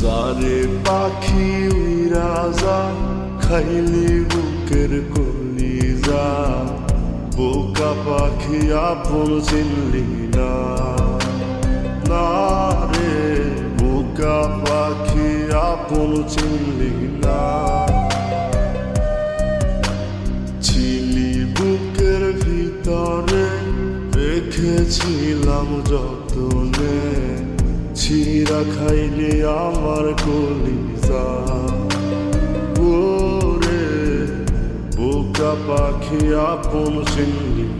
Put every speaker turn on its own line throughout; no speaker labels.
সারে পাখি যা খাইলি বুকের কলিজা। বোকা পাখি আপন চিনলি না রে, বোকা পাখি আপন চিনলি না। ছিলি বুকের ভিতরে, রেখেছিলাম যতনে। ছিঁড়া খাইলে আমার কলিজা। ওরে বোকা পাখি আপন চিনলি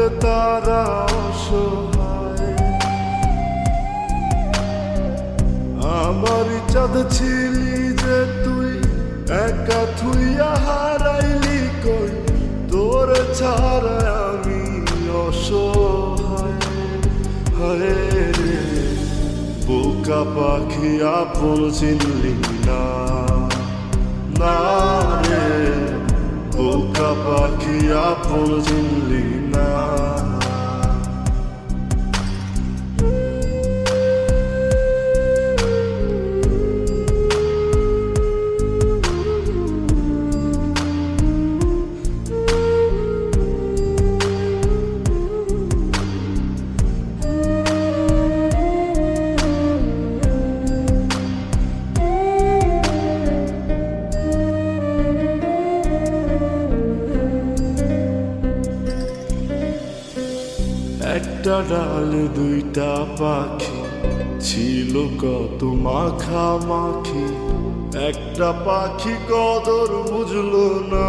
থাকলে তারা আমার চাঁদ ছিলি যে তুই, একা থুইয়া হারাইলি কই? তোর ছাড়া আমি অসহায়। হায় পাখি আপন চিনলি না। না আপন চিনলি না। একটা ডালে দুইটা পাখি ছিল কত মাখা মাখি। একটা পাখি কদর বুঝলো না